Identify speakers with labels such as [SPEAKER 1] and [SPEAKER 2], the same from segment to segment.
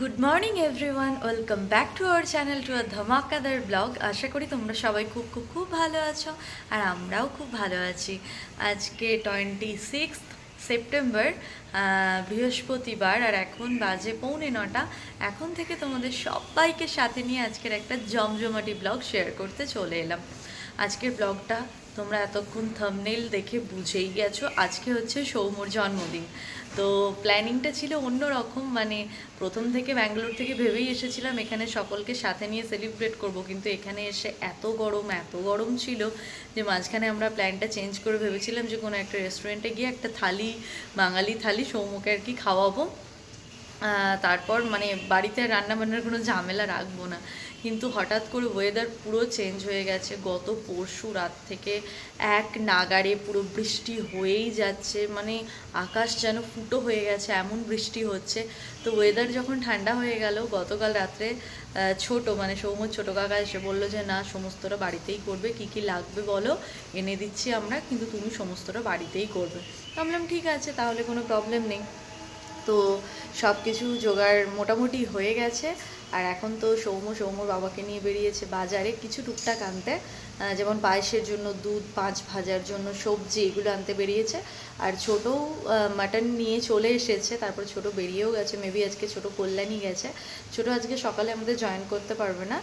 [SPEAKER 1] Good morning everyone welcome back to our channel to আর ধমাকাদার blog আশা করি তোমরা সবাই খুব খুব খুব ভালো আছো আর আমরাও খুব ভালো আছি। আজকে টোয়েন্টি সিক্স সেপ্টেম্বর বৃহস্পতিবার আর এখন বাজে পৌনে নটা। এখন থেকে তোমাদের সবাইকে সাথে নিয়ে আজকের একটা জমজমাটি ব্লগ শেয়ার করতে চলে এলাম। আজকের ব্লগটা তোমরা এতক্ষণ থামনেল দেখে বুঝেই গেছো। আজকে হচ্ছে সৌমর জন্মদিন। তো প্ল্যানিংটা ছিল অন্য রকম মানে প্রথম থেকে ব্যাঙ্গালোর থেকে ভেবেই এসেছিলাম এখানে সকলকে সাথে নিয়ে সেলিব্রেট করব, কিন্তু এখানে এসে এত গরম এত গরম ছিল যে মাঝখানে আমরা প্ল্যানটা চেঞ্জ করে ভেবেছিলাম যে কোনো একটা রেস্টুরেন্টে গিয়ে একটা থালি, বাঙালি থালি সৌমকে আর কি খাওয়াবো। তারপর মানে বাড়িতে রান্না বান্নার কোনো ঝামেলা রাখব না। কিন্তু হঠাৎ করে ওয়েদার পুরো চেঞ্জ হয়ে গেছে। গত পরশু রাত থেকে এক নাগাড়ে পুরো বৃষ্টি হয়েই যাচ্ছে। মানে আকাশ যেন ফুটো হয়ে গেছে, এমন বৃষ্টি হচ্ছে। তো ওয়েদার যখন ঠান্ডা হয়ে গেল, গতকাল রাত্রে ছোট মানে সৌম্য ছোট কাকা এসে বলল যে, না, সমস্তটা বাড়িতেই করবে। কি কি লাগবে বলো? এনে দিচ্ছি আমরা, কিন্তু তুমি সমস্তটা বাড়িতেই করবে। বললাম, ঠিক আছে, তাহলে কোনো প্রবলেম নেই। তো সব কিছু জোগাড় মোটামুটি হয়ে গেছে। আর এখন তো সৌম্য, সৌম্যর বাবাকে নিয়ে বেরিয়েছে বাজারে কিছু টুকটাক আনতে। যেমন পায়েসের জন্য দুধ, পাঁচ ভাজার জন্য সবজি এগুলো আনতে বেরিয়েছে। আর ছোটও মাটন নিয়ে চলে এসেছে, তারপর ছোট বেরিয়েও গেছে মেবি আজকে ছোট কল্যাণী গেছে। ছোট আজকে সকালে আমাদের জয়েন করতে পারবে না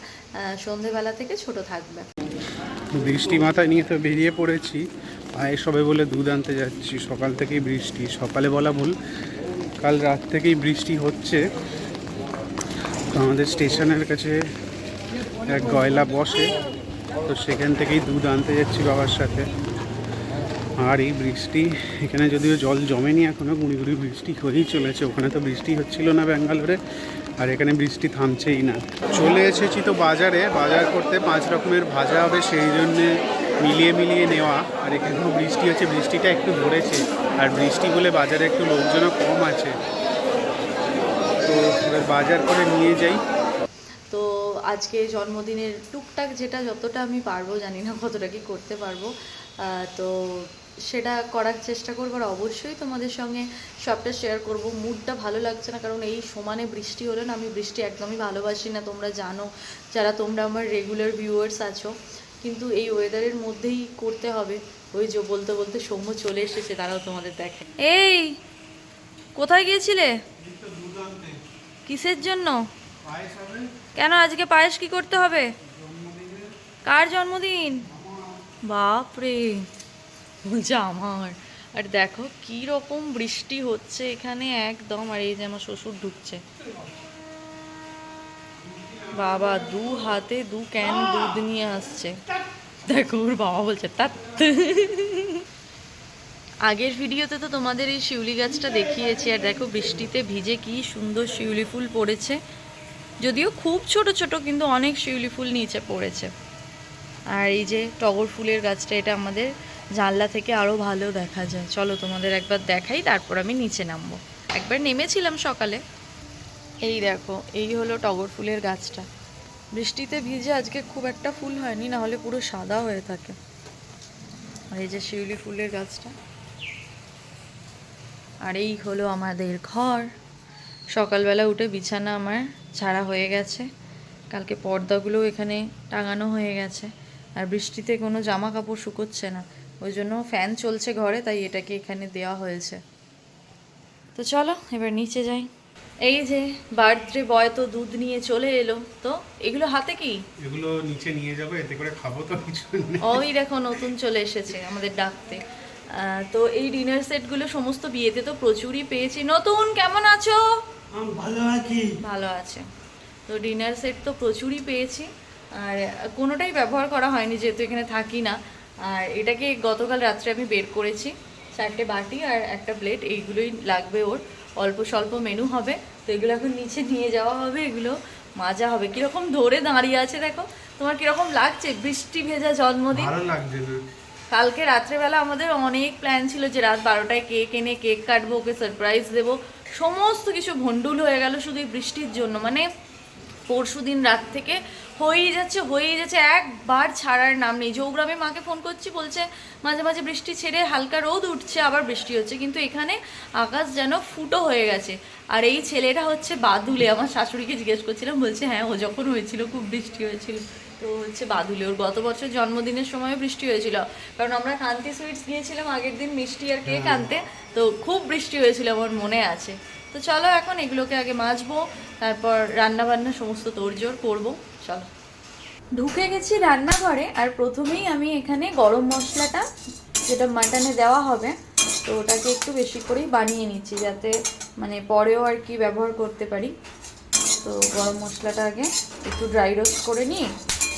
[SPEAKER 1] সন্ধেবেলা থেকে ছোট থাকবে।
[SPEAKER 2] বৃষ্টি মাথায় নিয়ে তো বেরিয়ে পড়েছি পায়ে সবে বলে দুধ আনতে যাচ্ছি, সকাল থেকেই বৃষ্টি, সকালে বলা ভুল। কাল রাত থেকেই বৃষ্টি হচ্ছে। তো আমাদের স্টেশনের কাছে এক গয়লা বসে, তো সেখান থেকেই দুধ আনতে যাচ্ছি বাবার সাথে। আর এই বৃষ্টি, এখানে যদিও জল জমেনি এখনও গুঁড়ি গুঁড়ি বৃষ্টি হয়েই চলেছে। ওখানে তো বৃষ্টি হচ্ছিল না ব্যাঙ্গালোরে, আর এখানে বৃষ্টি থামছেই না। চলে এসেছি তো বাজারে, বাজার করতে পাঁচ রকমের ভাজা হবে, সেই জন্যে মিলিয়ে মিলিয়ে নেওয়া। আর এখানেও বৃষ্টি হচ্ছে, বৃষ্টিটা একটু ধরেছে। আর বৃষ্টি বলে বাজারে একটু লোকজনও কম আছে। তো এবার বাজার করে নিয়ে যাই।
[SPEAKER 1] তো আজকে জন্মদিনের টুকটাক যেটা যতটা আমি পারব, জানি না কতটা কি করতে পারব তো সেটা করার চেষ্টা করব আর অবশ্যই তোমাদের সঙ্গে সবটা শেয়ার করব। মুডটা ভালো লাগছে না, কারণ এই সমানে বৃষ্টি হলে না আমি বৃষ্টি একদমই ভালোবাসি না। তোমরা জানো, যারা তোমরা আমার রেগুলার ভিউয়ার্স আছো, কিন্তু এই ওয়েদারের মধ্যেই করতে হবে। ওই যে বলতে বলতে সৌম্য চলে এসেছে, তারাও তোমাদের দেখে। এই, কোথায় গিয়েছিলে? কিসের জন্য? কেন আজকে পায়েস কি করতে হবে? কার জন্মদিন? বাপরে, বলছে আমার। আর দেখো, কি রকম বৃষ্টি হচ্ছে এখানে একদম, আর এই যে আমার শ্বশুর ঢুকছে। বাবা, দু হাতে দু ক্যান দুধ নিয়ে আসছে। দেখো ওর বাবা বলছে, তাত। আগের ভিডিওতে তো তোমাদের এই শিউলি গাছটা দেখিয়েছি, আর দেখো বৃষ্টিতে ভিজে কি সুন্দর শিউলি ফুল পড়েছে। যদিও খুব ছোট ছোট, কিন্তু অনেক শিউলি ফুল নিচে পড়েছে। আর এই যে টগর ফুলের গাছটা, এটা আমাদের জানলা থেকে আরও ভালো দেখা যায়। চলো তোমাদের একবার দেখাই, তারপর আমি নিচে নামবো। একবার নেমেছিলাম সকালে। এই দেখো, এই হলো টগর ফুলের গাছটা। বৃষ্টিতে ভিজে আজকে খুব একটা ফুল হয়নি, না হলে পুরো সাদা হয়ে থাকে। আর এই যে শিউলি ফুলের গাছটা। আর এই হলো আমাদের ঘর। সকালবেলা উঠে বিছানা আমার ছাড়া হয়ে গেছে। কালকে পর্দাগুলোও এখানে টাঙানো হয়ে গেছে। আর বৃষ্টিতে কোনো জামা কাপড় শুকোচ্ছে না। ওই জন্য ফ্যান চলছে ঘরে, তাই এটাকে এখানে দেওয়া হয়েছে। তো চলো, এবার নিচে যাই। এই যে বার্থডে বয় তো দুধ নিয়ে চলে এলো। তো এগুলো হাতে কি?
[SPEAKER 2] এগুলো নিচে নিয়ে যাব এতে করে খাব তো কিছু নেই।
[SPEAKER 1] ওই দেখো নতুন চলে এসেছে আমাদের ডাকতে। তো এই ডিনার সেটগুলো সমস্ত বিয়েতে তো প্রচুরই পেয়েছি। নতুন কেমন আছো?
[SPEAKER 3] আমি ভালো আছি।
[SPEAKER 1] ভালো আছে। তো ডিনার সেট তো প্রচুরই পেয়েছি। আর কোনোটাই ব্যবহার করা হয়নি যেহেতু এখানে থাকি না। আর এটাকে গতকাল রাত্রে আমি বের করেছি। চারটে বাটি আর একটা প্লেট এইগুলোই লাগবে ওর। অল্প স্বল্প মেনু হবে। তো এগুলো এখন নিচে নিয়ে যাওয়া হবে এগুলো মাজা হবে। কীরকম ধরে দাঁড়িয়ে আছে দেখো। তোমার কীরকম লাগছে? বৃষ্টি ভেজা জন্মদিন।
[SPEAKER 2] ভালো লাগছে।
[SPEAKER 1] কালকে রাত্রেবেলা আমাদের অনেক প্ল্যান ছিল যে রাত বারোটায় কেক এনে কেক কাটবো ওকে সারপ্রাইজ দেবো। সমস্ত কিছু ভন্ডুল হয়ে গেল শুধু এই বৃষ্টির জন্য। মানে পরশু দিন রাত থেকে হয়েই যাচ্ছে হয়েই যাচ্ছে একবার ছাড়ার নাম নেই। যৌগ্রামে মাকে ফোন করছি বলছে মাঝে মাঝে বৃষ্টি ছেড়ে হালকা রোদ উঠছে আবার বৃষ্টি হচ্ছে কিন্তু এখানে আকাশ যেন ফুটো হয়ে গেছে। আর এই ছেলেটা হচ্ছে বাদুলে। আমার শাশুড়িকে জিজ্ঞেস করছিলাম বলছে হ্যাঁ ও যখন হয়েছিল খুব বৃষ্টি হয়েছিল। তো হচ্ছে বাদুলে ওর গত বছর জন্মদিনের সময় বৃষ্টি হয়েছিল। কারণ আমরা কান্তি সুইটস গিয়েছিলাম আগের দিন মিষ্টি আর কেক আনতে। তো খুব বৃষ্টি হয়েছিল আমার মনে আছে। তো চলো এখন এগুলোকে আগে মাজবো তারপর রান্না বান্না সমস্ত তোড়জোড় করব। চলো। ঢুকে গেছি রান্নাঘরে আর প্রথমেই আমি এখানে গরম মশলাটা, যেটা মাটনে দেওয়া হবে, তো ওটাকে একটু বেশি করেই বানিয়ে নিচ্ছি যাতে মানে পরেও আর কি ব্যবহার করতে পারি। তো গরম মশলাটা আগে একটু ড্রাই রোস্ট করে নিয়ে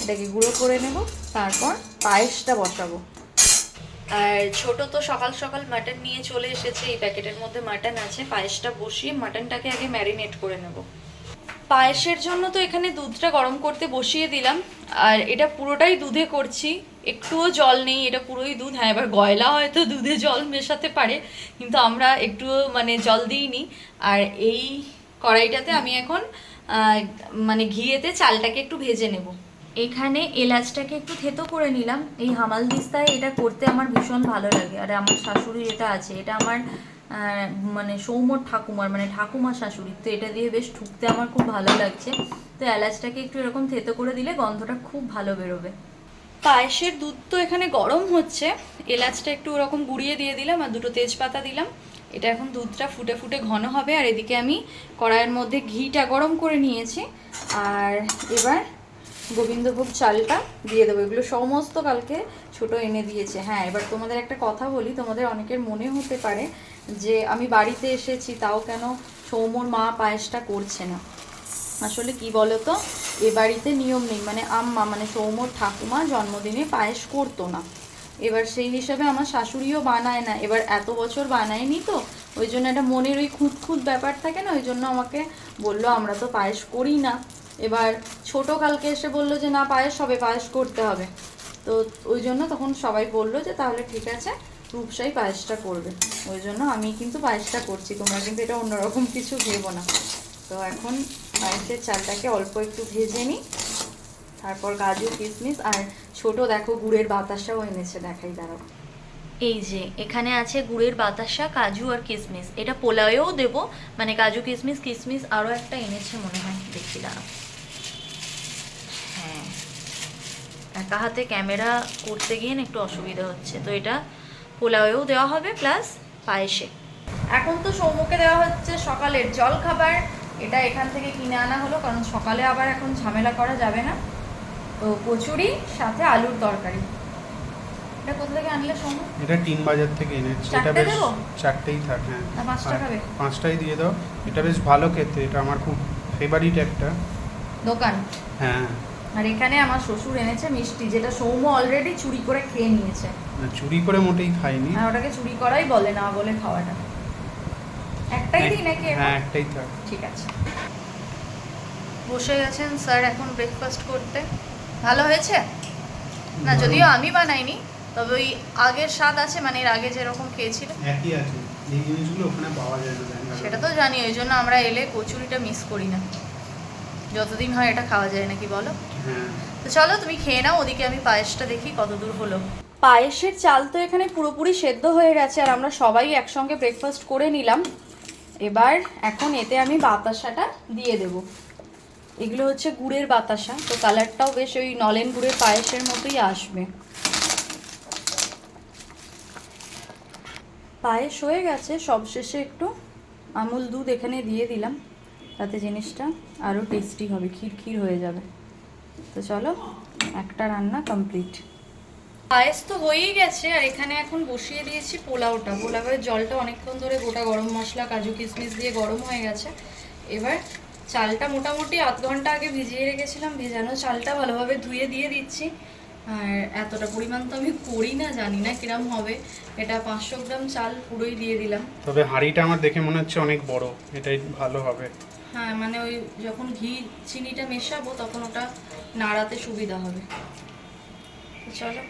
[SPEAKER 1] এটাকে গুঁড়ো করে নেব, তারপর পায়েসটা বসাবো। আর ছোট তো সকাল সকাল মাটন নিয়ে চলে এসেছে, এই প্যাকেটের মধ্যে মাটন আছে, পায়েসটা বসিয়ে মাটনটাকে আগে ম্যারিনেট করে নেব। পায়েসের জন্য তো এখানে দুধটা গরম করতে বসিয়ে দিলাম। আর এটা পুরোটাই দুধে করছি। একটুও জল নেই, এটা পুরোই দুধ। হ্যাঁ এবার গয়লা হয়তো দুধে জল মেশাতে পারে, কিন্তু আমরা একটুও মানে জল দিইনি। আর এই কড়াইটাতে আমি এখন মানে ঘিয়েতে চালটাকে একটু ভেজে নেব। এখানে এলাচটাকে একটু থেতো করে নিলাম। এই হামাল দিস্তায় এটা করতে আমার ভীষণ ভালো লাগে। আর আমার শাশুড়ির এটা আছে। এটা আমার মানে সৌমর ঠাকুমার মানে ঠাকুমা শাশুড়ির তো এটা দিয়ে বেশ ঠুকতে আমার খুব ভালো লাগছে। তো এলাচটাকে একটু এরকম থেতো করে দিলে গন্ধটা খুব ভালো বেরোবে। পায়েসের দুধ তো এখানে গরম হচ্ছে। এলাচটা একটু ওরকম গুঁড়িয়ে দিয়ে দিলাম আর দুটো তেজপাতা দিলাম। এটা এখন দুধটা ফুটে ফুটে ঘন হবে আর এদিকে আমি কড়াইয়ের মধ্যে ঘিটা গরম করে নিয়েছি। আর এবার গোবিন্দভোগ চালটা দিয়ে দেবো। এগুলো সমস্ত কালকে ছোট এনে দিয়েছে। হ্যাঁ এবার তোমাদের একটা কথা বলি, তোমাদের অনেকের মনে হতে পারে যে আমি বাড়িতে এসেছি, তাও কেন সৌমর মা পায়েসটা করছে না? আসলে কি বলতো? এ বাড়িতে নিয়ম নেই মানে আম্মা মানে সৌমর ঠাকুমা জন্মদিনে পায়েস করতো না। এবার সেই হিসাবে আমার শাশুড়িও বানায় না, এবার এত বছর বানায়নি তো, ওই জন্য একটা মনের ওই খুঁত খুঁত ব্যাপার থাকে না, ওই জন্য আমাকে বলল, আমরা তো পায়েস করি না। এবার ছোট কালকে এসে বলল যে, না, পায়েস হবে, পায়েস করতে হবে। তো ওই জন্য তখন সবাই বলল যে, তাহলে ঠিক আছে, রূপসাই পায়েসটা করবে। ওই জন্য আমি কিন্তু পায়েসটা করছি, তোমরা কিন্তু এটা অন্যরকম কিছু ভেবো না। তো এখন পায়েসের চালটাকে অল্প একটু ভেজে নিই। তারপর কাজু কিশমিশ আর ছোট দেখো গুড়ের বাতাসাও এনেছে, দেখাই, দাঁড়াও। এই যে, এখানে আছে গুড়ের বাতাসা, কাজু আর কিশমিশ এটা পোলাওয়েও দেব মানে কাজু কিশমিশ কিশমিশ আরও একটা এনেছে মনে হয়। দেখি, দাঁড়াও হ্যাঁ একা হাতে ক্যামেরা করতে গিয়ে একটু অসুবিধা হচ্ছে। তো এটা পোলাওয়েও দেওয়া হবে প্লাস পায়েসে। এখন তো সৌমুখে দেওয়া হচ্ছে সকালের জল খাবার এটা এখান থেকে কিনে আনা হলো কারণ সকালে আবার এখন ঝামেলা করা যাবে না। তো কচুরি সাথে আলুর তরকারি। এটা কোথা থেকে আনলে সৌমু
[SPEAKER 2] এটা টিন বাজার থেকে এনেছি। এটা বেশ? চারটেই থাক হ্যাঁ।
[SPEAKER 1] পাঁচটা খাবে?
[SPEAKER 2] পাঁচটাই দিয়ে দাও। এটা বেশ ভালো খেতে। এটা আমার খুব ফেভারিট একটা।
[SPEAKER 1] দোকান?
[SPEAKER 2] হ্যাঁ।
[SPEAKER 1] আর এখানে আমার শ্বশুর এনেছে মিষ্টি যেটা সৌম্য অলরেডি চুরি করে খেয়ে নিয়েছে।
[SPEAKER 2] চুরি করে মোটেই খাইনি
[SPEAKER 1] আর ওটাকে চুরি করাই বলে না বলে খাওয়াটা। একটাই দিই নাকি?
[SPEAKER 2] হ্যাঁ একটাই থাক।
[SPEAKER 1] ঠিক আছে। বসে গেছেন স্যার এখন ব্রেকফাস্ট করতে। ভালো হয়েছে? না যদিও আমি বানাইনি তবে ওই আগের স্বাদ আছে মানে এর আগে যেরকম খেয়েছিল।
[SPEAKER 2] একই আছে। এই জিনিসগুলো ওখানে পাওয়া যায় না।
[SPEAKER 1] সেটা তো জানি ওই জন্য আমরা এলে কচুরিটা মিস করি না। যতদিন হয় এটা খাওয়া যায় নাকি বলো?
[SPEAKER 2] হ্যাঁ
[SPEAKER 1] তো চলো, তুমি খেয়ে নাও, ওদিকে আমি পায়েসটা দেখি কত দূর হলো। পায়েসের চাল তো এখানে পুরোপুরি সেদ্ধ হয়ে গেছে, আর আমরা সবাই একসঙ্গে ব্রেকফাস্ট করে নিলাম। এবার এখন এতে আমি বাতাসাটা দিয়ে দেব। এগুলো হচ্ছে গুড়ের বাতাসা, তো কালারটাও বেশ ওই নলেন গুড়ের পায়েসের মতোই আসবে। পায়েস হয়ে গেছে, সবশেষে একটু আমুল দুধ এখানে দিয়ে দিলাম। তাতে জিনিসটা আরও টেস্টি হবে ক্ষীর ক্ষীর হয়ে যাবে। তো চলো একটা রান্না কমপ্লিট পায়েস তো হয়েই গেছে আর এখানে এখন বসিয়ে দিয়েছি পোলাওটা। পোলাওয়ের জলটা অনেকক্ষণ ধরে গোটা গরম মশলা কাজু কিশমিশ দিয়ে গরম হয়ে গেছে। এবার চালটা মোটামুটি আধ ঘণ্টা আগে ভিজিয়ে রেখেছিলাম ভেজানো চালটা ভালোভাবে ধুয়ে দিয়ে দিচ্ছি। আর এতটা পরিমাণ তো আমি করি না জানি না কিরম হবে। এটা পাঁচশো গ্রাম চাল পুরোই দিয়ে দিলাম।
[SPEAKER 2] তবে হাঁড়িটা আমার দেখে মনে হচ্ছে অনেক বড় এটাই ভালো হবে।
[SPEAKER 1] হ্যাঁ মানে ওই যখন ঘি চিনিটা মেশাবো তখন ওটা নাড়াতে সুবিধা হবে। চলো।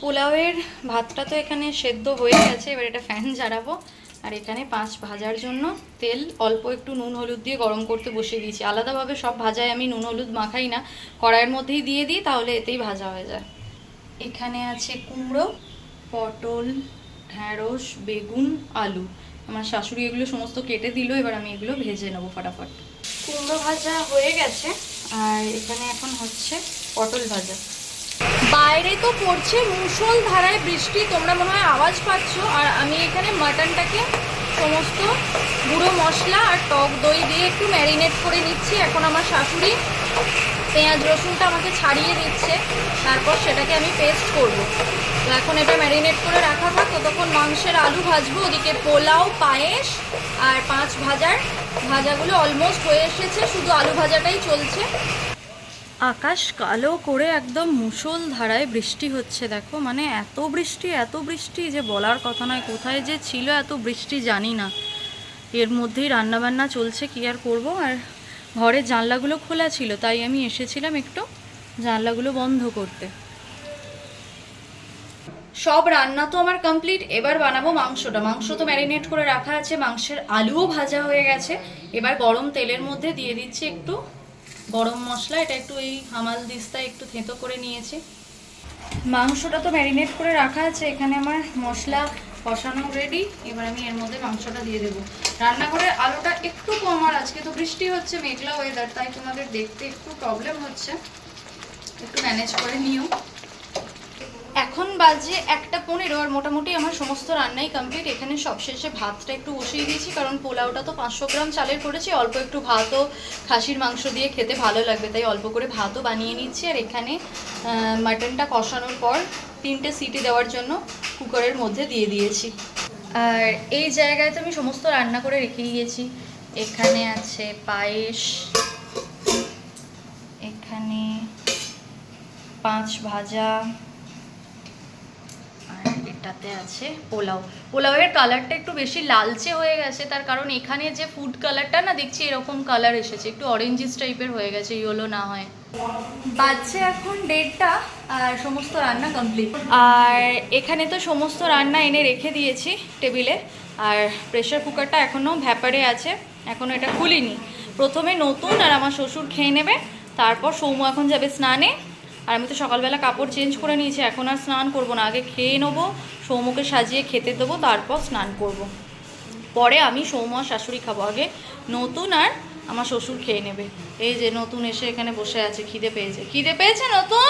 [SPEAKER 1] পোলাওয়ের ভাতটা তো এখানে সেদ্ধ হয়ে গেছে এবার এটা ফ্যান ঝাড়াবো। আর এখানে পাঁচ ভাজার জন্য তেল অল্প একটু নুন হলুদ দিয়ে গরম করতে বসিয়ে দিয়েছি। আলাদাভাবে সব ভাজায় আমি নুন হলুদ মাখাই না। কড়াইয়ের মধ্যেই দিয়ে দিই তাহলে এতেই ভাজা হয়ে যায়। এখানে আছে কুমড়ো পটল ঢ্যাঁড়স বেগুন আলু। আমার শাশুড়ি এগুলো সমস্ত কেটে দিল এবার আমি এগুলো ভেজে নেব ফটাফট। কুমড়ো ভাজা হয়ে গেছে। আর এখানে এখন হচ্ছে পটল ভাজা। বাইরে তো পড়ছে মুসল ধারায় বৃষ্টি, তোমরা মনে হয় আওয়াজ পাচ্ছ। আর আমি এখানে মাটনটাকে সমস্ত গুঁড়ো মশলা আর টক দই দিয়ে একটু ম্যারিনেট করে নিচ্ছি। এখন আমার শাশুড়ি পেঁয়াজ রসুনটা আমাকে ছাড়িয়ে দিচ্ছে, তারপর সেটাকে আমি পেস্ট করব। তো এখন এটা ম্যারিনেট করে রাখা থাক ততক্ষণ মাংসের আলু ভাজবো, ওদিকে পোলাও, পায়েস, আর পাঁচ ভাজার ভাজাগুলো অলমোস্ট হয়ে এসেছে, শুধু আলু ভাজাটাই চলছে। আকাশ কালো করে একদম মুষল ধারায় বৃষ্টি হচ্ছে, দেখো মানে এত বৃষ্টি এত বৃষ্টি যে বলার কথা নয়, কোথায় যে ছিল এত বৃষ্টি জানি না। এর মধ্যেই রান্নাবান্না চলছে, কি আর করব? আর ঘরের জানলাগুলো খোলা ছিল, তাই আমি এসেছিলাম একটু জানলাগুলো বন্ধ করতে। সব রান্না তো আমার কমপ্লিট, এবার বানাবো মাংসটা। মাংস তো ম্যারিনেট করে রাখা আছে, মাংসের আলুও ভাজা হয়ে গেছে। এবার গরম তেলের মধ্যে দিয়ে দিচ্ছি একটু গরম মশলা, এটা একটু এই হামাল দিস্তা একটু থেঁতো করে নিয়েছি। মাংসটা তো ম্যারিনেট করে রাখা আছে, এখানে আমার মশলা কষানো রেডি এবার আমি এর মধ্যে মাংসটা দিয়ে দেবো। রান্নাঘরের আলোটা একটু কম আর আজকে তো বৃষ্টি হচ্ছে, মেঘলা ওয়েদার তাই তোমাদের দেখতে একটু প্রবলেম হচ্ছে। একটু ম্যানেজ করে নিও। এখন বাজে একটা পনেরো আর মোটামুটি আমার সমস্ত রান্নাই কমপ্লিট এখানে সবশেষে ভাতটা একটু বসিয়ে দিয়েছি, কারণ পোলাওটা তো পাঁচশো গ্রাম চালের করেছি। অল্প একটু ভাতও খাসির মাংস দিয়ে খেতে ভালো লাগবে, তাই অল্প করে ভাতও বানিয়ে নিচ্ছি। আর এখানে মাটনটা কষানোর পর তিনটে সিটি দেওয়ার জন্য কুকারের মধ্যে দিয়ে দিয়েছি। আর এই জায়গায় তো আমি সমস্ত রান্না করে রেখে দিয়েছি। এখানে আছে পায়েস, এখানে পাঁচ ভাজা, আর এটাতে আছে পোলাও। পোলাওয়ের কালারটা একটু বেশি লালচে হয়ে গেছে, তার কারণ এখানে যে ফুড কালারটা না, দেখছি এরকম কালার এসেছে। একটু অরেঞ্জিস টাইপের হয়ে গেছে ইয়েলো না হয়। বাজছে এখন ডেটটা আর সমস্ত রান্না কমপ্লিট আর এখানে তো সমস্ত রান্না এনে রেখে দিয়েছি টেবিলে। আর প্রেশার কুকারটা এখনও ভ্যাপারে আছে এখনও এটা খুলিনি। প্রথমে নতুন আর আমার শ্বশুর খেয়ে নেবে, তারপর সৌম্য এখন যাবে স্নানে। আর আমি তো সকালবেলা কাপড় চেঞ্জ করে নিয়েছি, এখন আর স্নান করব না। আগে খেয়ে নেব, সৌম্যকে সাজিয়ে খেতে দেবো, তারপর স্নান করব। পরে আমি সৌম্য আর শাশুড়ি খাব। আগে নতুন আর আমার শ্বশুর খেয়ে নেবে। এই যে নতুন এসে এখানে বসে আছে, খিদে পেয়েছে। খিদে পেয়েছে নতুন?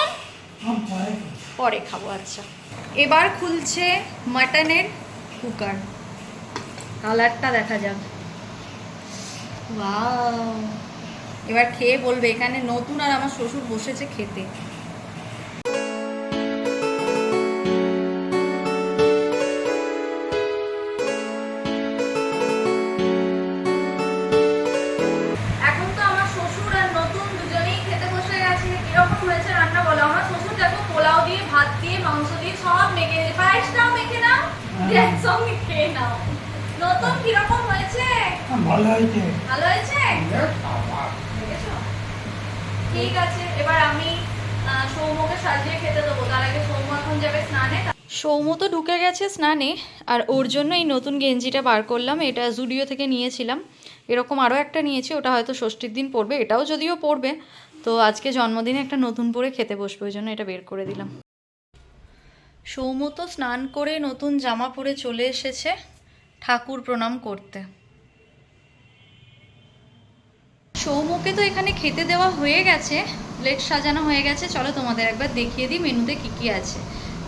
[SPEAKER 1] পরে খাব আচ্ছা। এবার খুলছে মাটনের কুকার। কালারটা দেখা যাক। এবার খেয়ে বলবে, এখানে নতুন আর আমার শ্বশুর বসেছে খেতে। হয়েছে ঠিক আছে সৌম্য তো ঢুকে গেছে স্নানে, আর ওর জন্য এই নতুন গেঞ্জিটা বার করলাম, এটা জুডিও থেকে নিয়েছিলাম। এরকম আরও একটা নিয়েছি, ওটা হয়তো ষষ্ঠীর দিন পড়বে, এটাও যদিও পড়বে। তো আজকে জন্মদিনে একটা নতুন পরে খেতে বসবে, ওই জন্য এটা বের করে দিলাম। সৌম্য তো স্নান করে নতুন জামা পরে চলে এসেছে ঠাকুর প্রণাম করতে। সৌম্যকে তো এখানে খেতে দেওয়া হয়ে গেছে, প্লেট সাজানো হয়ে গেছে। চলো তোমাদের একবার দেখিয়ে দিই মেনুতে কি কি আছে।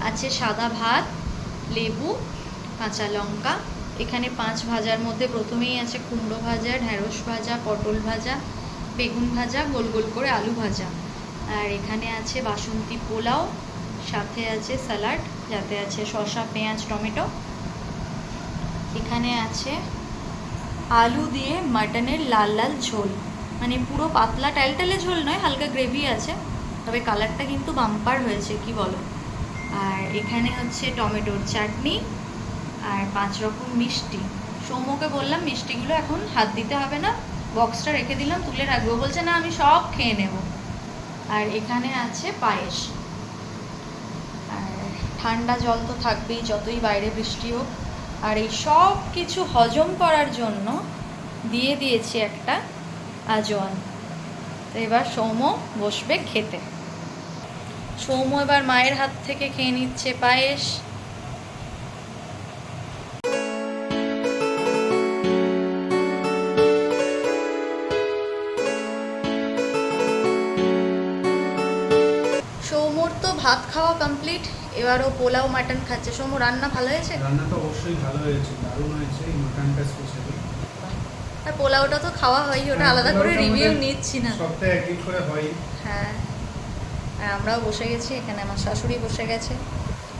[SPEAKER 1] আছে সাদা ভাত, লেবু, কাঁচা লঙ্কা, এখানে পাঁচ ভাজার মধ্যে প্রথমেই আছে কুমড়ো ভাজা, ঢ্যাঁড়স ভাজা, পটল ভাজা, বেগুন ভাজা, গোল গোল করে আলু ভাজা। আর এখানে আছে বাসন্তী পোলাও সাথে আছে স্যালাড, যাতে আছে শসা, পেঁয়াজ, টমেটো। এখানে আছে আলু দিয়ে মাটনের লাল লাল ঝোল। মানে পুরো পাতলা টালটালে ঝোল নয়, হালকা গ্রেভি আছে। তবে কালারটা কিন্তু বাম্পার হয়েছে, কি বলো? আর এখানে হচ্ছে টমেটোর চাটনি আর পাঁচ রকম মিষ্টি। সৌম্যকে বললাম, মিষ্টিগুলো এখন হাত দিতে হবে না, বক্সটা রেখে দিলাম, তুলে রাখব। বলছে, না, আমি সব খেয়ে নেব। আর এখানে আছে পায়েস। ঠান্ডা জল তো থাকবেই, যতই বাইরে বৃষ্টি হোক। আর এই সব কিছু হজম করার জন্য দিয়ে দিয়েছি একটা আজওয়ান তো এবার সৌম বসবে খেতে। সৌম এবার মায়ের হাত থেকে খেয়ে নিচ্ছে পায়েস। তো ভাত খাওয়া কমপ্লিট এবারও পোলাও মাটন খাচ্ছে। সৌম রান্না ভালো হয়েছে?
[SPEAKER 2] রান্না তো অবশ্যই ভালো হয়েছে দারুণ হয়েছে এই মাটনটা স্পেশালি
[SPEAKER 1] আর পোলাওটা তো খাওয়া হয় ওটা
[SPEAKER 2] হ্যাঁ,
[SPEAKER 1] আলাদা করে রিভিউ নিচ্ছি না।
[SPEAKER 2] সপ্তাহে একদিন করে হয়
[SPEAKER 1] হ্যাঁ আর আমরাও বসে গেছি এখানে আমার শাশুড়ি বসে গেছে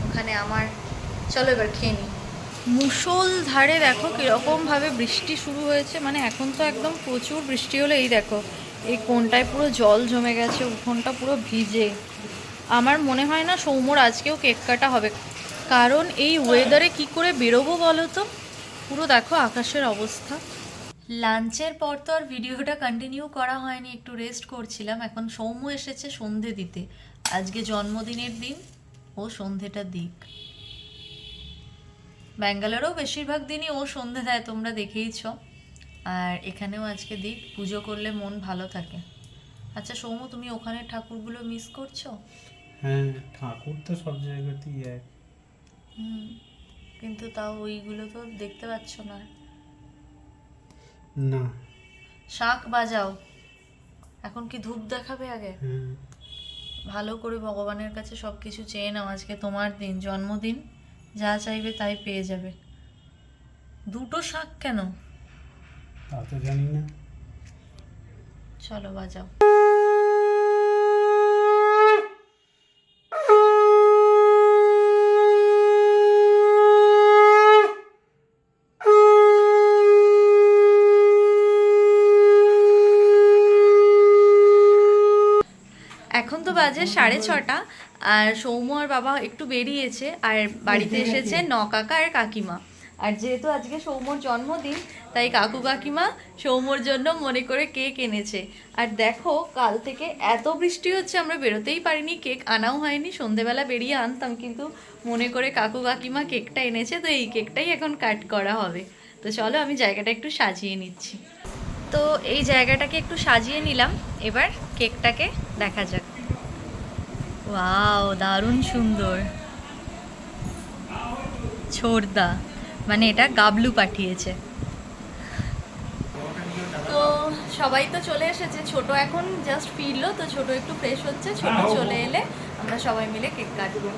[SPEAKER 1] ওখানে আমার। চলো এবার খেয়ে নিই মুসল ধারে দেখো কীরকমভাবে বৃষ্টি শুরু হয়েছে মানে এখন তো একদম প্রচুর বৃষ্টি হলো এই দেখো এই কোনটায় পুরো জল জমে গেছে উঠোনটা পুরো ভিজে। আমার মনে হয় না সৌমর আজকেও কেক কাটা হবে। কারণ এই ওয়েদারে কি করে বেরোবো বলো তো? পুরো দেখো আকাশের অবস্থা। লাঞ্চের পর তো আর ভিডিওটা কন্টিনিউ করা হয়নি, একটু রেস্ট করছিলাম। এখন সৌম্য এসেছে সন্ধে দিতে। আজকে জন্মদিনের দিন, ও সন্ধেটা দিক। ব্যাঙ্গালোরেও বেশিরভাগ দিনই ও সন্ধে দেয়, তোমরা দেখেইছ। আর এখানেও আজকে দিক, পুজো করলে মন ভালো থাকে। আচ্ছা সৌম্য, তুমি ওখানে ঠাকুরগুলো মিস করছ?
[SPEAKER 2] হ্যাঁ ঠাকুর তো সব জায়গাতেই এক।
[SPEAKER 1] হুম কিন্তু তাও ওইগুলো তো দেখতে পাচ্ছ না।
[SPEAKER 2] না।
[SPEAKER 1] শাক বাজাও। এখন কি ধূপ দেখাবে আগে?
[SPEAKER 2] হ্যাঁ।
[SPEAKER 1] ভালো করে ভগবানের কাছে সব কিছু চেয়ে নাও আজকে তোমার দিন জন্মদিন যা চাইবে তাই পেয়ে যাবে। দুটো শাক কেন?
[SPEAKER 2] তা তো জানি না।
[SPEAKER 1] চলো বাজাও এখন তো বাজে সাড়ে ছটা আর সৌম্য আর বাবা একটু বেরিয়েছে আর বাড়িতে এসেছে ন কাকা আর কাকিমা। আর যেহেতু আজকে সৌম্যর জন্মদিন তাই কাকু কাকিমা সৌম্যর জন্য মনে করে কেক এনেছে। আর দেখো কাল থেকে এত বৃষ্টি হচ্ছে আমরা বেরোতেই পারিনি কেক আনাও হয়নি সন্ধেবেলা বেরিয়ে আনতাম কিন্তু মনে করে কাকু কাকিমা কেকটা এনেছে তো এই কেকটাই এখন কাট করা হবে। তো চলো আমি জায়গাটা একটু সাজিয়ে নিচ্ছি। তো এই জায়গাটাকে একটু সাজিয়ে নিলাম এবার কেকটাকে দেখা যাক। ওয়াও দারুণ সুন্দর। ছোড়দা। মানে এটা গাবলু পাঠিয়েছে। তো সবাই তো চলে এসেছে। ছোট এখন জাস্ট ফিরলো তো ছোট একটু ফ্রেশ হচ্ছে। ছোট চলে এলে আমরা সবাই মিলে কেক কাটবো।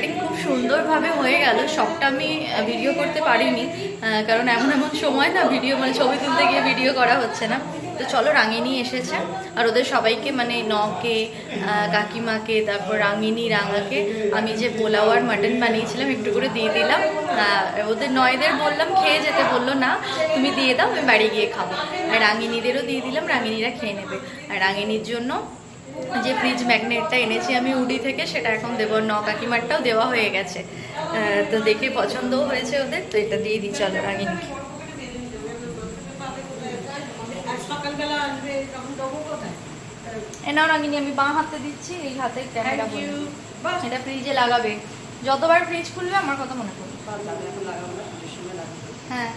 [SPEAKER 1] কেক খুব সুন্দরভাবে হয়ে গেল। সবটা আমি ভিডিও করতে পারিনি কারণ এমন এমন সময় না ভিডিও মানে ছবি তুলতে গিয়ে ভিডিও করা হচ্ছে না। তো চলো রাঙিনী এসেছে, আর ওদের সবাইকে মানে নকে কাকিমাকে, তারপর রাঙিনী, রাঙাকে আমি যে পোলাও আর মাটন বানিয়েছিলাম, একটু করে দিয়ে দিলাম। ওদের নয়দের বললাম, খেয়ে যেতে বলল, না, তুমি দিয়ে দাও, আমি বাড়ি গিয়ে খাব। আর রাঙিনীদেরও দিয়ে দিলাম, রাঙিনীরা খেয়ে নেবে। আর রাঙিনীর জন্য যে ফ্রিজ ম্যাগনেটটা এনেছি আমি উডি থেকে সেটা এখন দেবো ন কাকিমারটাও দেওয়া হয়ে গেছে। তো দেখে পছন্দও হয়েছে ওদের তো এটা দিয়ে দিই চলো রাগিনীকে এ নাও রাগিনী আমি বাঁ হাতে দিচ্ছি এই হাতে ক্যামেরা এটা ফ্রিজে লাগাবে। যতবার ফ্রিজ খুলবে আমার কথা মনে করবে হ্যাঁ।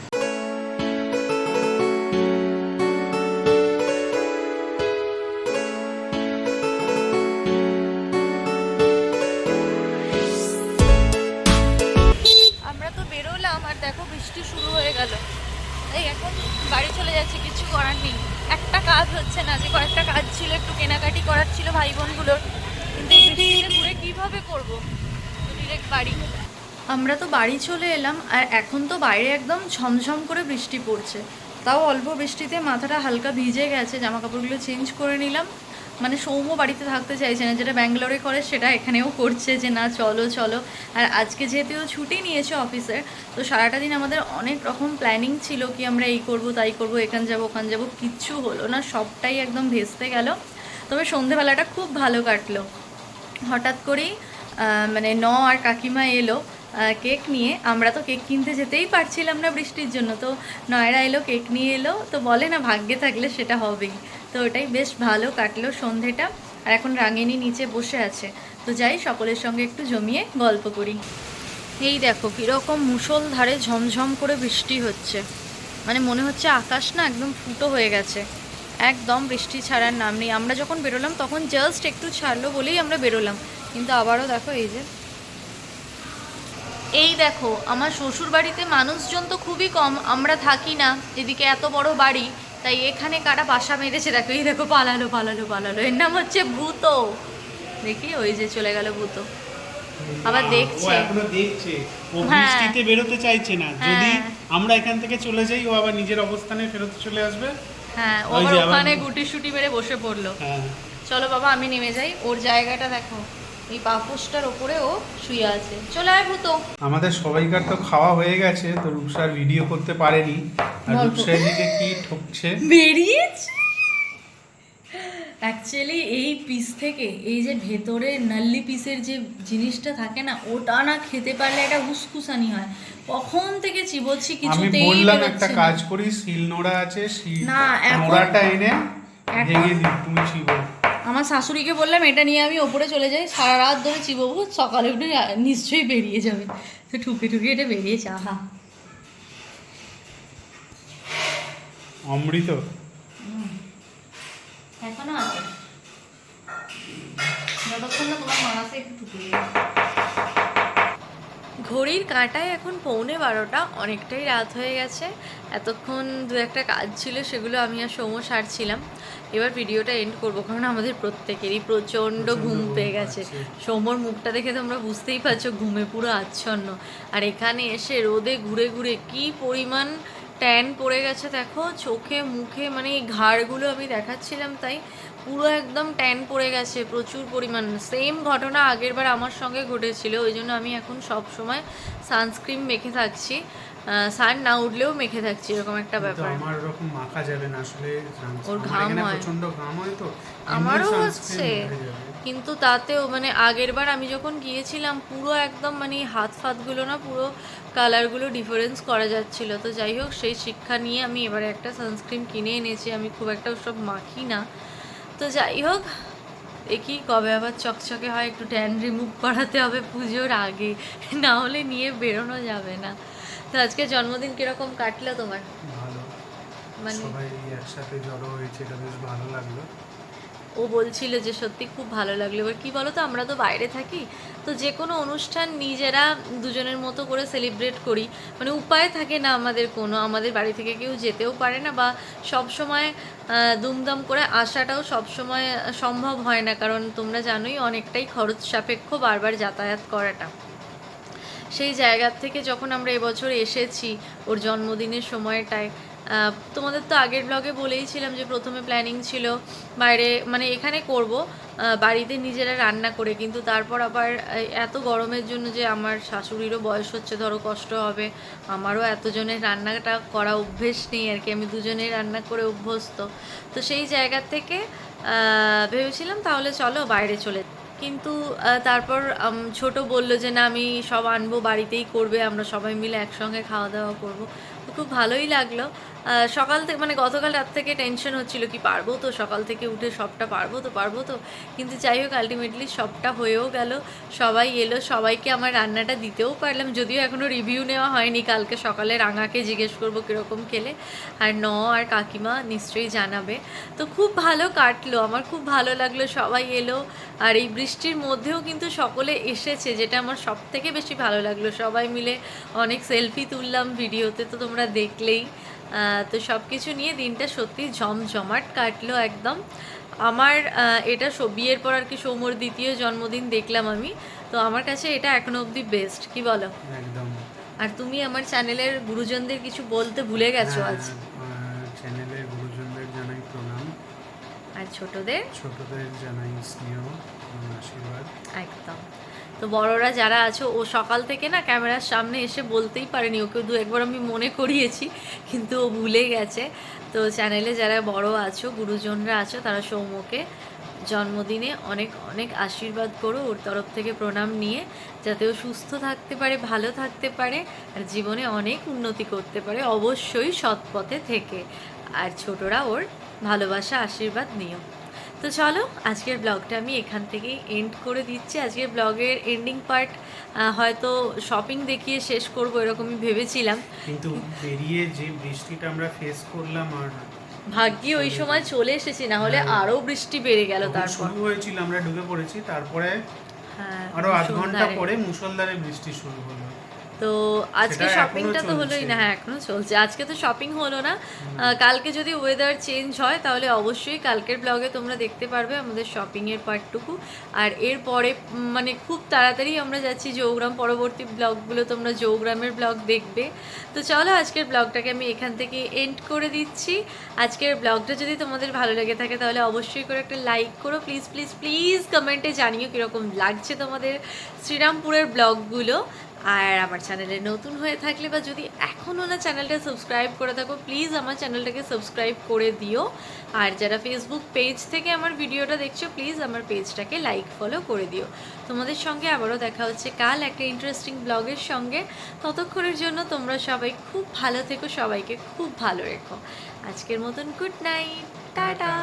[SPEAKER 1] বৃষ্টি শুরু হয়ে গেল। এই এখন বাড়ি চলে যাচ্ছে, কিছু করার নেই। একটা কাজ হচ্ছে না, যে কয়েকটা কাজ ছিল, একটু কেনাকাটি করার ছিল ভাই বোনগুলোর কিন্তু ঘুরে কীভাবে করব? ডিরেক্ট বাড়ি। আমরা তো বাড়ি চলে এলাম, আর এখন তো বাইরে একদম ঝমঝম করে বৃষ্টি পড়ছে। তাও অল্প বৃষ্টিতে মাথাটা হালকা ভিজে গেছে জামা কাপড়গুলো চেঞ্জ করে নিলাম। মানে সৌম্য বাড়িতে থাকতে চাইছে না, যেটা ব্যাঙ্গালোরে করে সেটা এখানেও করছে যে না, চলো চলো। আর আজকে যেহেতু ছুটি নিয়েছে অফিসের তো সারাটা দিন আমাদের অনেক রকম প্ল্যানিং ছিল কি আমরা এই করব, তাই করব, এখান যাব, ওখান যাব, কিচ্ছু হলো না, সবটাই একদম ভেস্তে গেল। তবে সন্ধেবেলাটা খুব ভালো কাটলো। হঠাৎ করেই মানে ন আর কাকিমা এলো কেক নিয়ে। আমরা তো কেক কিনতে যেতেই পারছিলাম না বৃষ্টির জন্য, তো নয়রা এলো, কেক নিয়ে এলো, তো বলে না ভাগ্যে থাকলে সেটা হবেই। তো ওটাই বেশ ভালো কাটলো সন্ধেটা। আর এখন রাঙিনি নিচে বসে আছে। তো যাই, সকলের সঙ্গে একটু জমিয়ে গল্প করি। এই দেখো, কীরকম মুষলধারে ঝমঝম করে বৃষ্টি হচ্ছে। মানে মনে হচ্ছে আকাশ না একদম ফুটো হয়ে গেছে। একদম বৃষ্টি ছাড়ার নাম নেই। আমরা যখন বেরোলাম, তখন জাস্ট একটু ছাড়লো বলেই আমরা বেরোলাম। কিন্তু আবারও দেখো এই যে। এই দেখো, আমার শ্বশুর বাড়িতে মানুষজন তো খুবই কম। আমরা থাকি না। এদিকে এত বড় বাড়ি তাই এখানে কারা বাসা মেরেছে দেখো এই দেখো পালালো পালালো পালালো। এর নাম হচ্ছে ভূত। দেখি ওই যে চলে গেল ভূত। আবার দেখছে।
[SPEAKER 2] এখনও দেখছে। ও
[SPEAKER 1] হ্যাঁ।
[SPEAKER 2] বৃষ্টিতে বেরোতে চাইছে না। যদি
[SPEAKER 1] হ্যাঁ।
[SPEAKER 2] আমরা এখান থেকে চলে যাই ও আবার নিজের অবস্থানে ফেরত চলে আসবে।
[SPEAKER 1] হ্যাঁ ওখানে গুটি সুটি মেরে বসে পড়ল।
[SPEAKER 2] হ্যাঁ।
[SPEAKER 1] চলো বাবা আমি নেমে যাই। ওর জায়গাটা দেখো। এই পাপোশটার ওপরে ও শুয়ে আছে। চলে আয় ভূত।
[SPEAKER 2] আমাদের সবাইকার তো খাওয়া হয়ে গেছে তো রূপসার ভিডিও করতে পারেনি। আর
[SPEAKER 1] গল্প।
[SPEAKER 2] রূপসা এদিকে কি ঠকছে?
[SPEAKER 1] বেরিয়েছে। অ্যাকচুয়ালি এই পিস থেকে এই যে ভেতরে নাল্লি পিসের যে জিনিসটা থাকে না ওটা না খেতে পারলে একটা উসকুসানি হয়। কখন থেকে চিবোচ্ছি
[SPEAKER 2] আমি
[SPEAKER 1] কিছুতেই
[SPEAKER 2] বললাম একটা কাজ করি শিল নোড়া আছে শিল নোড়াটা এনে ভেঙে দিই তুমি চিবো
[SPEAKER 1] আমার শাশুড়িকে বললাম এটা নিয়ে আমি ওপরে চলে যাই সারা রাত ধরে চিবোবো সকালে উঠে নিশ্চয়ই বেরিয়ে যাবে। তো ঠুকে ঠুকে এটা বেরিয়েছে আহা।
[SPEAKER 2] অমৃত?
[SPEAKER 1] এখনও আছে। যতক্ষণ না তোমার একটু ঠুকে ঘড়ির কাঁটায় এখন পৌনে বারোটা অনেকটাই রাত হয়ে গেছে। এতক্ষণ দু একটা কাজ ছিল সেগুলো আমি আর সৌম্য সারছিলাম। এবার ভিডিওটা এন্ড করব কারণ আমাদের প্রত্যেকেরই প্রচণ্ড ঘুম পেয়ে গেছে। সোমর মুখটা দেখে তোমরা বুঝতেই পারছ ঘুমে পুরো আচ্ছন্ন। আর এখানে এসে রোদে ঘুরে ঘুরে কি পরিমাণ ট্যান পড়ে গেছে দেখো চোখে মুখে মানে এই ঘাড়গুলো আমি দেখাচ্ছিলাম তাই পুরো একদম ট্যান পড়ে গেছে প্রচুর পরিমাণ। সেম ঘটনা আগেরবার আমার সঙ্গে ঘটেছিল ওই জন্য আমি এখন সব সময় সানস্ক্রিন মেখে থাকছি। সান না উঠলেও মেখে থাকছি এরকম একটা ব্যাপার।
[SPEAKER 2] আমার ওরকম মাখা যাবে না আসলে
[SPEAKER 1] ওর ঘাম হয়।
[SPEAKER 2] প্রচণ্ড ঘাম হয় তো
[SPEAKER 1] আমারও হচ্ছে। কিন্তু তাতেও মানে আগের বার আমি যখন গিয়েছিলাম পুরো একদম মানে হাত ফাতগুলো না পুরো কালারগুলো ডিফারেন্স করা যাচ্ছিল। তো যাই হোক সেই শিক্ষা নিয়ে আমি এবারে একটা সানস্ক্রিন কিনে এনেছি আমি খুব একটা ওসব মাখি না। তো যাই হোক দেখি কবে আবার চকচকে হয় একটু ট্যান রিমুভ করাতে হবে পুজোর আগে না হলে নিয়ে বেরোনো যাবে না। তো আজকে জন্মদিন কীরকম কাটলো তোমার?
[SPEAKER 2] ভালো।
[SPEAKER 1] মানে
[SPEAKER 2] সবাই একসাথে জড়ো হয়েছে এটা বেশ ভালো লাগল।
[SPEAKER 1] ও বলছিল যে সত্যি খুব ভালো লাগল। এবার কী বলো তো আমরা তো বাইরে থাকি, তো যে কোনো অনুষ্ঠান নিজেরা দুজনের মতো করে সেলিব্রেট করি। মানে উপায় থাকে না আমাদের কোনো, আমাদের বাড়ি থেকে কেউ যেতেও পারে না বা সব সময় দুমদাম করে আসাটাও সব সময় সম্ভব হয় না, কারণ তোমরা জানোই অনেকটাই খরচ সাপেক্ষ বারবার যাতায়াত করাটা। সেই জায়গার থেকে যখন আমরা এবছর এসেছি, ওর জন্মদিনের সময়টায় তোমাদের তো আগের ব্লগে বলেইছিলাম যে প্রথমে প্ল্যানিং ছিল বাইরে মানে এখানে করব বাড়িতে নিজেরা রান্না করে, কিন্তু তারপর আবার এত গরমের জন্য যে আমার শাশুড়িরও বয়স হচ্ছে, ধরো কষ্ট হবে, আমারও এতজনের রান্নাটা করা অভ্যেস নেই আর কি, আমি দুজনেই রান্না করে অভ্যস্ত। তো সেই জায়গা থেকে ভেবেছিলাম তাহলে চলো বাইরে চলে কিন্তু তারপর ছোট বলল যে না, আমি সব আনব, বাড়িতেই করবে, আমরা সবাই মিলে একসঙ্গে খাওয়া দাওয়া করব। তো খুব ভালোই লাগল। সকাল থেকে মানে গতকাল রাত থেকে টেনশন হচ্ছিল কি পারব তো? সকাল থেকে উঠে সবটা পারব তো পারব তো? কিন্তু যাই হোক আলটিমেটলি সবটা হয়েও গেল। সবাই এলো, সবাইকে আমার রান্নাটা দিতেও পারলাম। যদিও এখনও রিভিউ নেওয়া হয়নি, কালকে সকালে রাঙাকে জিজ্ঞেস করব কীরকম খেলে। আর ন আর কাকিমা নিশ্চয়ই জানাবে। তো খুব ভালো কাটলো, আমার খুব ভালো লাগল, সবাই এলো। আর এই বৃষ্টির মধ্যেও কিন্তু সকলে এসেছে, যেটা আমার সব থেকে বেশি ভালো লাগল। সবাই মিলে অনেক সেলফি তুললাম ভিডিওতে, তো তোমরা দেখলেই। তো সব কিছু নিয়ে দিনটা সত্যি জমজমাট কাটলো একদম। আমার এটা বিয়ের পর আর কি সৌমর দ্বিতীয় জন্মদিন দেখলাম আমি। তো আমার কাছে এটা এখনও অবধি বেস্ট কি বলো?
[SPEAKER 2] একদম।
[SPEAKER 1] আর তুমি আমার চ্যানেলের গুরুজনদের কিছু বলতে ভুলে গেছো আজ?
[SPEAKER 2] চ্যানেলের গুরুজনদের জানাই প্রণাম।
[SPEAKER 1] আর ছোটদের?
[SPEAKER 2] ছোটদের জানাই স্নেহ আশীর্বাদ।
[SPEAKER 1] একদম। তো বড়রা যারা আছো, ও সকাল থেকে না ক্যামেরার সামনে এসে বলতেই পারেনি ওকে দু একবার আমি মনে করিয়েছি, কিন্তু ও ভুলে গেছে। তো চ্যানেলে যারা বড় আছো, গুরুজনরা আছো, তারা সৌম্যকে জন্মদিনে অনেক অনেক আশীর্বাদ করো ওর তরফ থেকে প্রণাম নিয়ে, যাতে ও সুস্থ থাকতে পারে, ভালো থাকতে পারে, আর জীবনে অনেক উন্নতি করতে পারে, অবশ্যই সৎ পথে থেকে। আর ছোটরা ওর ভালোবাসা, আশীর্বাদ নিও। তো চলো আজকের ব্লগটা আমি এখান থেকেই এন্ড করে দিচ্ছি। আজকের ব্লগের এন্ডিং পার্ট হয়তো শপিং দেখিয়ে শেষ করব এরকমই ভেবেছিলাম।
[SPEAKER 2] কিন্তু বেরিয়ে যে বৃষ্টিটা আমরা ফেস করলাম আর
[SPEAKER 1] ভাগ্যে ওই সময় চলে এসেছি না হলে
[SPEAKER 2] হ্যাঁ।
[SPEAKER 1] আরও বৃষ্টি বেড়ে গেল তারপর।
[SPEAKER 2] শুরু হয়েছিল আমরা ঢুকে পড়েছি তারপরে
[SPEAKER 1] হ্যাঁ
[SPEAKER 2] আরও আধ
[SPEAKER 1] ঘণ্টা
[SPEAKER 2] পরে মুষলধারে বৃষ্টি শুরু হলো।
[SPEAKER 1] তো আজকে শপিংটা তো হলোই না হ্যাঁ এখনও চলছে। আজকে তো শপিং হলো না। কালকে যদি ওয়েদার চেঞ্জ হয় তাহলে অবশ্যই কালকের ব্লগে তোমরা দেখতে পারবে আমাদের শপিংয়ের পার্টটুকু আর এরপরে মানে খুব তাড়াতাড়ি আমরা যাচ্ছি জৌগ্রাম। পরবর্তী ব্লগগুলো তোমরা জৌগ্রামের ব্লগ দেখবে। তো চলো আজকের ব্লগটাকে আমি এখান থেকে এন্ড করে দিচ্ছি। আজকের ব্লগটা যদি তোমাদের ভালো লেগে থাকে তাহলে অবশ্যই করে একটা লাইক করো। প্লিজ প্লিজ প্লিজ কমেন্টে জানিও কীরকম লাগছে তোমাদের শ্রীরামপুরের ব্লগগুলো আর আমার চ্যানেলে নতুন হয়ে থাকলে বা যদি এখনও না চ্যানেলটা সাবস্ক্রাইব করে থাকো প্লিজ আমার চ্যানেলটাকে সাবস্ক্রাইব করে দিও। আর যারা ফেসবুক পেজ থেকে আমার ভিডিওটা দেখছ প্লিজ আমার পেজটাকে লাইক ফলো করে দিও। তোমাদের সঙ্গে আবারও দেখা হচ্ছে কাল একটা ইন্টারেস্টিং ব্লগের সঙ্গে। ততক্ষণের জন্য তোমরা সবাই খুব ভালো থেকো সবাইকে খুব ভালো রেখো। আজকের মতন গুড নাইট টাটা।